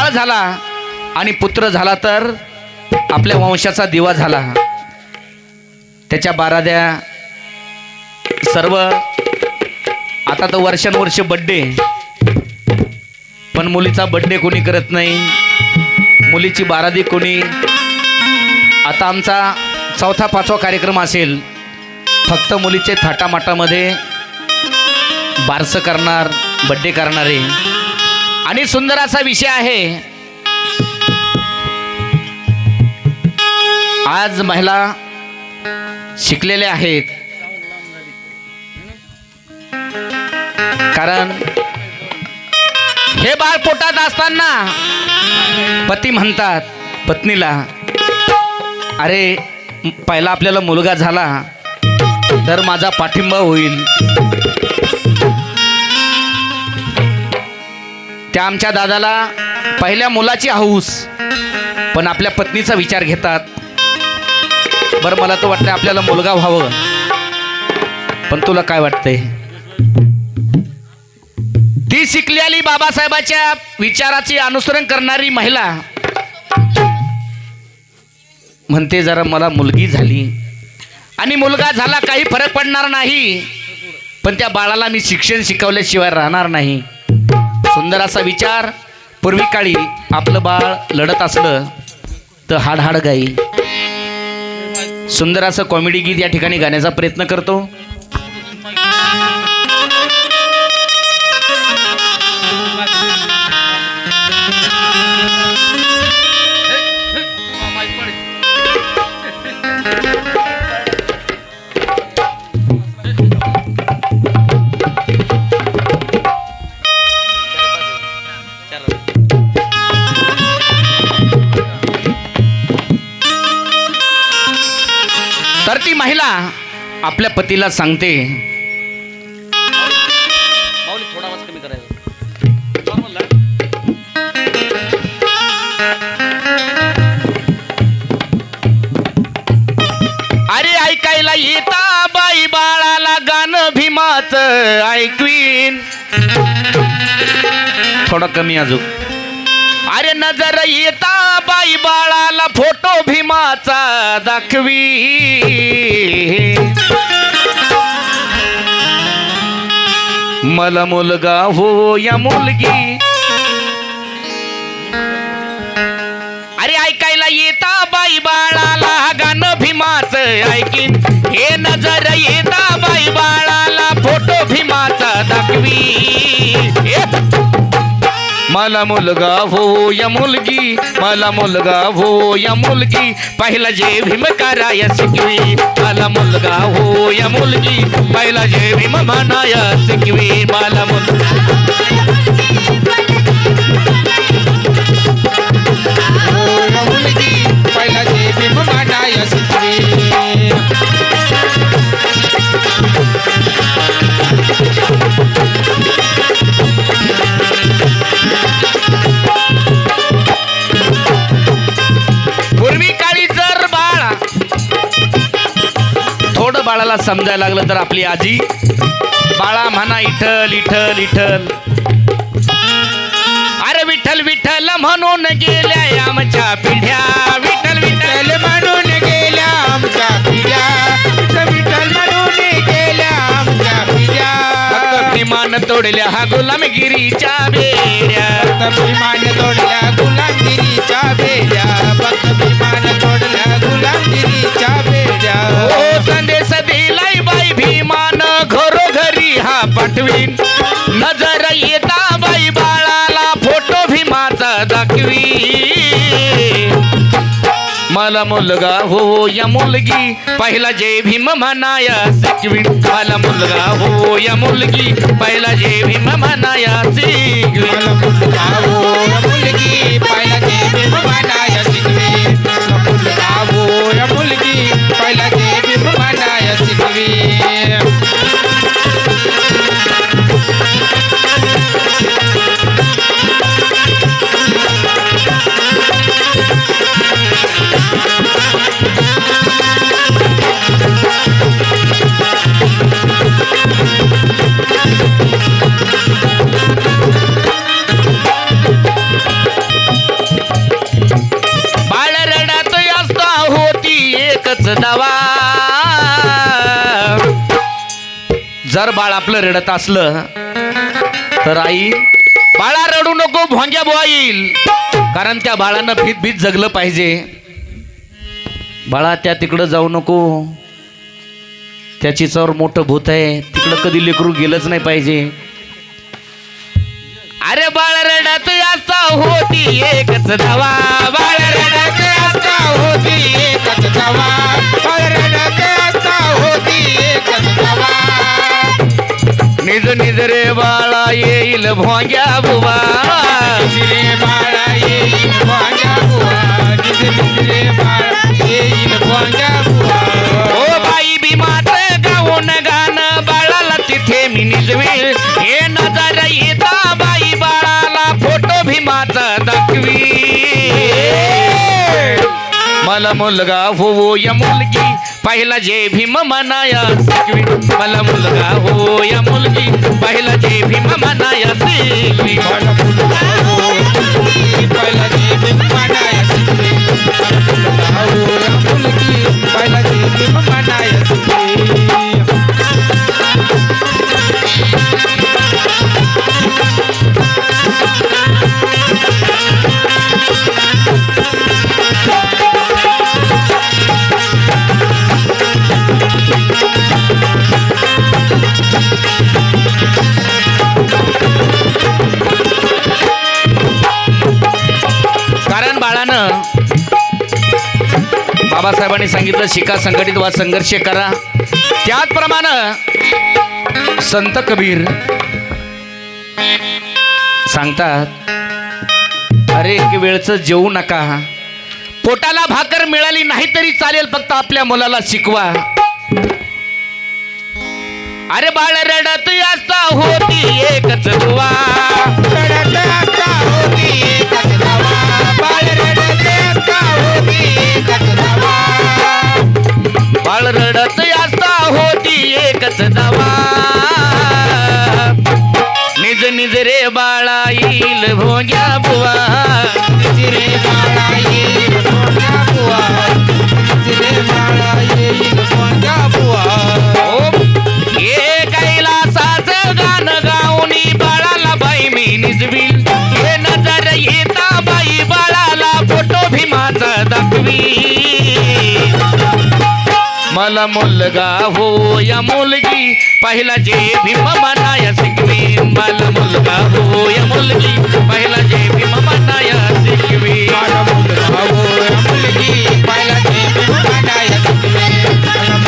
बाळ झाला आणि पुत्र झाला तर आपल्या वंशाचा दिवा झाला. त्याच्या बाराद्या सर्व आता तर वर्षानुवर्ष बड्डे पण मुलीचा बड्डे कोणी करत नाही. मुलीची बारादी कोणी. आता आमचा चौथा पाचवा कार्यक्रम असेल. फक्त मुलीचे थाटामाटामध्ये बारसं करणार बड्डे करणारे. आणि सुंदर असा विषय आहे. आज महिला शिकलेल्या आहेत. कारण हे बाळ पोटात असताना पती म्हणतात पत्नीला अरे पहिला आपल्याला मुलगा झाला तर माझा पाठिंबा होईल. त्या आमच्या दादाला पहिल्या मुलाची हौस पण आपल्या पत्नीचा विचार घेतात. बरं मला तर वाटतं आपल्याला मुलगा व्हावं. पण तुला काय वाटतंय? ती शिकलेली बाबासाहेबाच्या विचाराचे अनुसरण करणारी महिला म्हणते जरा मला मुलगी झाली. आणि मुलगा झाला काही फरक पडणार नाही. पण त्या बाळाला मी शिक्षण शिकवल्याशिवाय राहणार नाही. सुंदर असा विचार. पूर्वी काळी आपलं बाळ लढत असलं तर हाड हाड गाई. सुंदर असं कॉमेडी गीत या ठिकाणी गाण्याचा प्रयत्न करतो. तर ती महिला आपल्या पतीला सांगते. अरे ऐकायला येता बाई बाळाला गाणं भीमाच ऐकवीन. थोडं कमी अजून. अरे नजर येता बाई बाळाला फोटो भीमाचा दाखवी. मला मुलगा हो या मुलगी. अरे ऐकायला येता बाई बाळाला गाणं भीमाच ऐकीन. हे नजर येता मला मुलगा हो या मुलगी. मला मुलगा हो या मुलगी. पहिला जे भीम कराया शिकवी मला मुलगा हो या मुलगी. पहिला जे भीम म्हणाया शिकवी मला मुलगा बाळाला समजायला लागलं तर आपली आजी. बाळा म्हणा इठल इठल इठल. अरे विठ्ठल विठ्ठल म्हणून गेल्या आमच्या पिढ्या. विठ्ठल विठ्ठल म्हणून गेल्या आमच्या पिढ्या. विठ्ठल म्हणून गेल्या आमच्या पिढ्या. विमान तोडल्या हा गुलामगिरीच्या बेड्या. विमान तोडल्या गुलामगिरीच्या बेड्या. फक्त विमान तोडल्या गुलामगिरीच्या बेड्या. तुला हा पाठवीन. नजर येता बाई बाळाला फोटो भीमाचा दाखवी मला मुलगा हो या मुलगी पहिला जय भीम म्हणाया शिकवी मला मुलगा हो या मुलगी पहिला जय भीम म्हणाया दवा. जर बाळ आपलं रडत असलं तर आई बाळा रडू नको भोंग्या बुवा येईल. कारण त्या बाळानं भीत भीत जगलं पाहिजे. बाळा त्या तिकडं जाऊ नको. त्याची चौर मोठं भूत आहे. तिकडं कधी लेकरू गेलंच नाही पाहिजे. अरे बाळ रडत याचा होती एकच धावा बाळ रडत येईल भोंग्या बुवा. रे बाळा येईल भांग्या बुवा. रे बाळा येईल भांग्या बुवा. ओ बाई भीमात गाऊन गाणं बाळाला तिथे मी निजवील. हे नजर येता बाई बाळाला फोटो भीमाचा दाखवी मला मुलगा हो या मुलगी पहिला जे भीम मनाया मला मुलगा हो या मुलगी पहिला जे भीम मनाया बाबासाहेबांनी सांगितलं शिका संघटित वा संघर्ष करा. त्याचप्रमाणे संत कबीर सांगतात अरे एक वेळचं जेवू नका. पोटाला भाकर मिळाली नाही तरी चालेल फक्त आपल्या मुलाला शिकवा. अरे बाळ रडत असता होती एकच दुवा. रडत असता होती एकच बाळ रडत असता होती एकच दवा. निज निज रे बाळा येईल भोग्या बुवा. रे बाळा मला मुलगा हो या मुलगी पहिला जे भीम मनाया सिकवी मला मुलगा हो या मुलगी पहिला जे भीम मनाया सिकवी मला मुलगा हो या मुलगी पहिला जे भी भीम मनाया शिकवी